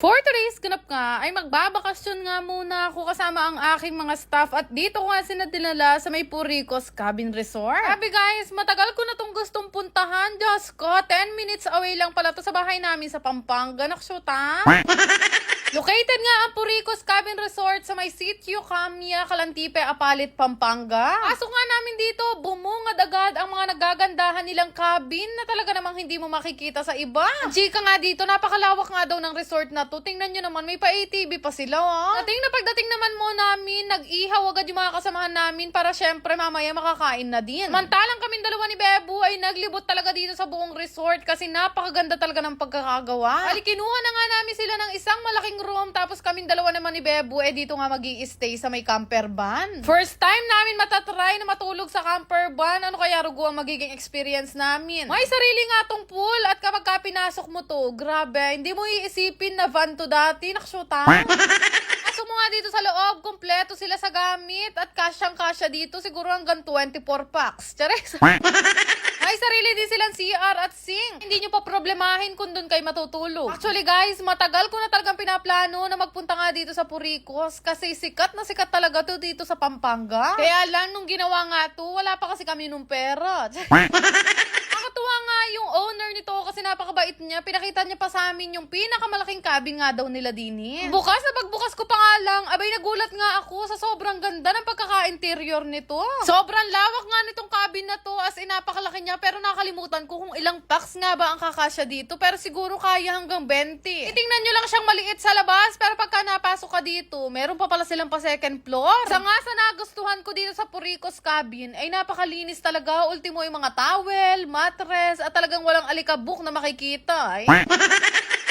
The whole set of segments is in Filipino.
For today's ganap nga, ay magbabakasyon nga muna ako kasama ang aking mga staff at dito ko nga sila dinala sa may Puricos Cabin Resort. Sabi guys, matagal ko na tong gustong puntahan. Diyos ko, 10 minutes away lang pala to sa bahay namin sa Pampanga. Naksyuta. Located nga ang Puricos Cabin Resort sa may sitio Camia, Calantipe, Apalit, Pampanga. Pasok nga namin dito, bumungad agad ang mga nagagandahan nilang cabin na talaga namang hindi mo makikita sa iba. Chika nga dito, napakalawak nga daw ng resort na to. Tingnan nyo naman, may pa-ATV pa sila, oh. Dating na pagdating naman mo namin, nag-ihaw agad yung mga kasamahan namin para syempre mamaya makakain na din. Mantalang kaming dalawa ni Bebu ay naglibot talaga dito sa buong resort kasi napakaganda talaga ng pagkakagawa. Ali, kinuha na nga namin sila ng isang malaking room tapos kaming dalawa naman ni Bebu eh dito nga mag stay sa may camper van. First time namin matatry na matulog sa camper van. Ano kaya rugo ang magiging experience namin? May sarili nga tong pool at kapag ka pinasok mo to, grabe, hindi mo iisipin na van to dati. Naksyuta. Pasok mo nga dito sa loob, kompleto sila sa gamit at kasyang-kasya dito siguro hanggang 24 packs. Chares. May sarili din silang CR at sink. Hindi nyo pa problemahin kung doon kayo matutulog. Actually guys, matagal ko na talagang pinaplano na magpunta nga dito sa Puricos kasi sikat na sikat talaga to dito sa Pampanga. Kaya lang nung ginawa nga to, wala pa kasi kami nung pera. Nakakatuwa nga yung owner nito kasi napakabait niya. Pinakita niya pa sa amin yung pinakamalaking cabin nga daw nila dini. Bukas na pagbukas ko pa nga lang, abay nagulat nga ako sa sobrang ganda ng pagkaka-interior nito. Sobrang lawak nga nitong cabin na to as in napakalaki niya pero nakalimutan ko kung ilang packs nga ba ang kakasya dito pero siguro kaya hanggang 20. Itingnan nyo lang siyang maliit sa labas pero pagka napasok ka dito, meron pa pala silang pa second floor. Sa nga sa nagustuhan ko dito sa Puricos cabin ay napakalinis talaga. Ultimo yung mga towel, mattress at talagang walang alikabok na makikita. Ay.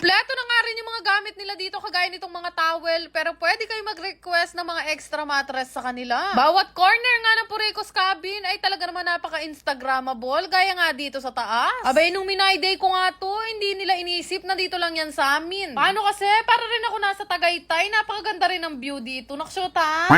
Kompleto na nga rin yung mga gamit nila dito kagaya nitong mga towel pero pwede kayo mag-request ng mga extra mattress sa kanila. Bawat corner nga ng Puricos cabin ay talaga naman napaka-instagrammable gaya nga dito sa taas. Abay nung minay day ko nga to, hindi nila inisip na dito lang yan sa amin. Paano kasi? Para rin ako nasa Tagaytay, napakaganda rin ang view dito. Naksyota.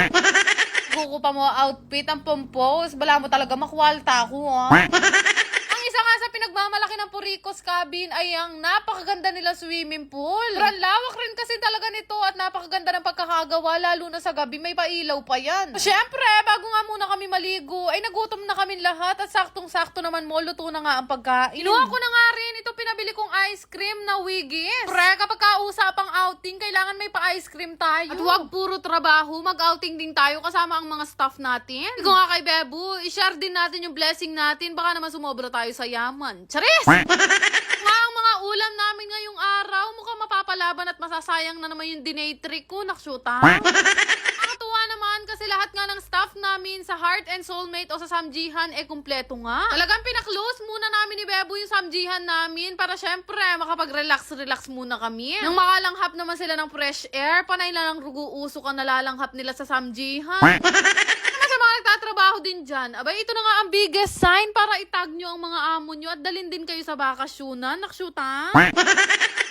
Guko pa mo outfit, ang pompos. Bala mo talaga makwalta ako, ah. Isa nga sa pinagmamalaki ng Puricos Cabin ay ang napakaganda nila swimming pool. Sobrang lawak rin kasi talaga nito at napakaganda ng pagkakagawa lalo na sa gabi may pailaw pa yan. Siyempre, bago nga muna kami maligo ay nagutom na kami lahat at saktong-sakto naman mo luto na nga ang pagkain. Inuha ko na nga rin ito pinabili kong ice cream na Wiggies. Pre, kapag kausapang outing, kailangan may pa-ice cream tayo. At huwag puro trabaho, mag-outing din tayo kasama ang mga staff natin. Ikaw nga kay Bebu, i-share din natin yung blessing natin. Baka naman sumobra tayo sa yaman. Charis! nga ang mga ulam namin ngayong araw, mukhang mapapalaban at masasayang na naman yung dinay trick ko. Naksyuta. Nakakatuwa naman kasi lahat nga ng staff namin sa Heart and Soulmate o sa Samjihan eh kumpleto nga. Talagang pinaklose muna namin ni Bebo yung Samjihan namin para syempre makapag-relax-relax muna kami. Nang makalanghap naman sila ng fresh air, panay lang ang nalalanghap nila sa Samjihan. Nagtatrabaho din dyan, abay ito na nga ang biggest sign para itag nyo ang mga amo nyo at dalin din kayo sa bakasyonan. Naksyuta.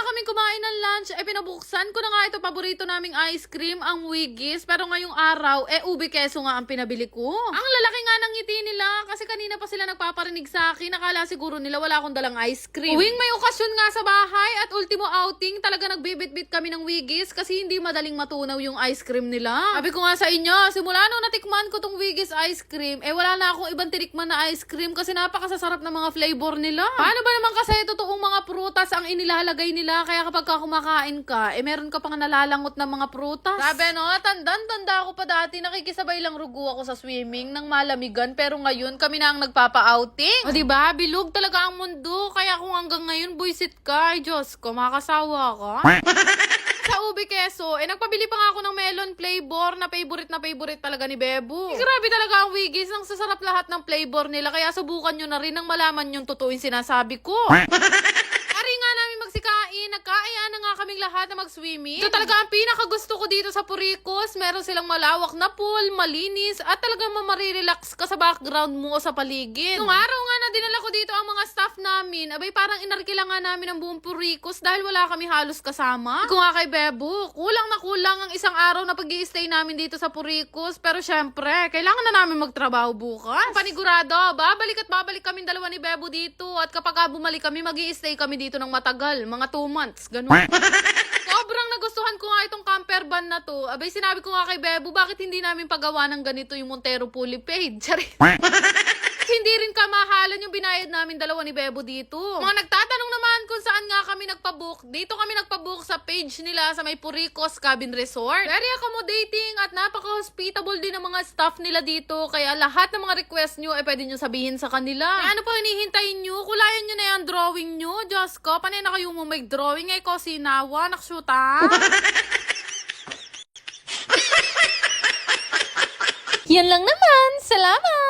Nga kami kumain ng lunch, eh pinabuksan ko na nga ito paborito naming ice cream, ang Wiggies. Pero ngayong araw, eh ube keso nga ang pinabili ko. Ang lalaki nga ng ngiti nila kasi kanina pa sila nagpaparinig sa akin. Akala siguro nila wala akong dalang ice cream. Uwing may okasyon nga sa bahay at ultimo outing, talaga nagbibit-bit kami ng Wiggies kasi hindi madaling matunaw yung ice cream nila. Sabi ko nga sa inyo, simula nung natikman ko tong Wiggies ice cream, eh wala na akong ibang tinikman na ice cream kasi napakasasarap ng mga flavor nila. Paano ba naman kasi totoong mga prutas ang inilalagay nila kaya kapag ka kumakain ka, eh meron ka pang nalalangot ng mga prutas. Sabi no, tandan-tanda ako pa dati, nakikisabay lang rugo ako sa swimming ng malamigan pero ngayon kami na ang nagpapa-outing. O diba, bilog talaga ang mundo kaya kung hanggang ngayon buisit ka, ay Diyos ko, makakasawa ka. sa ube keso, eh nagpabili pa nga ako ng melon flavor na favorite na favorite talaga ni Bebo. Eh, grabe talaga ang Wiggies, ang sasarap lahat ng flavor nila kaya subukan nyo na rin nang malaman yung totoo yung sinasabi ko. Nga namin magsikain, nagkaayaan na nga kaming lahat na mag-swimming. Ito talaga ang pinakagusto ko dito sa Puricos. Meron silang malawak na pool, malinis, at talagang mamarelax ka sa background mo o sa paligid. Nung araw nga na dinala ko dito ang mga staff namin, abay parang inarkila nga namin ang buong Puricos dahil wala kami halos kasama. Kung nga kay Bebo, kulang na kulang ang isang araw na pag stay namin dito sa Puricos. Pero syempre, kailangan na namin magtrabaho bukas. Panigurado, babalik at babalik kami dalawa ni Bebo dito. At kapag ka bumalik kami, mag stay kami dito ng matagal, mga 2 months, ganun. Sobrang nagustuhan ko nga itong camper van na to. Abay, sinabi ko nga kay Bebo, bakit hindi namin pagawa ng ganito yung Montero fully paid? Charit. kamahalan yung binayad namin dalawa ni Bebo dito. Mga nagtatanong naman kung saan nga kami nagpabook. Dito kami nagpabook sa page nila sa may Puricos Cabin Resort. Very accommodating at napaka-hospitable din ng mga staff nila dito. Kaya lahat ng mga request nyo, eh pwede nyo sabihin sa kanila. Eh, ano pa hinihintayin nyo? Kulayan nyo na yung drawing nyo. Diyos ko, panay na kayo mo may drawing ay ko sinawa. Naksyuta. Yan lang naman. Salamat!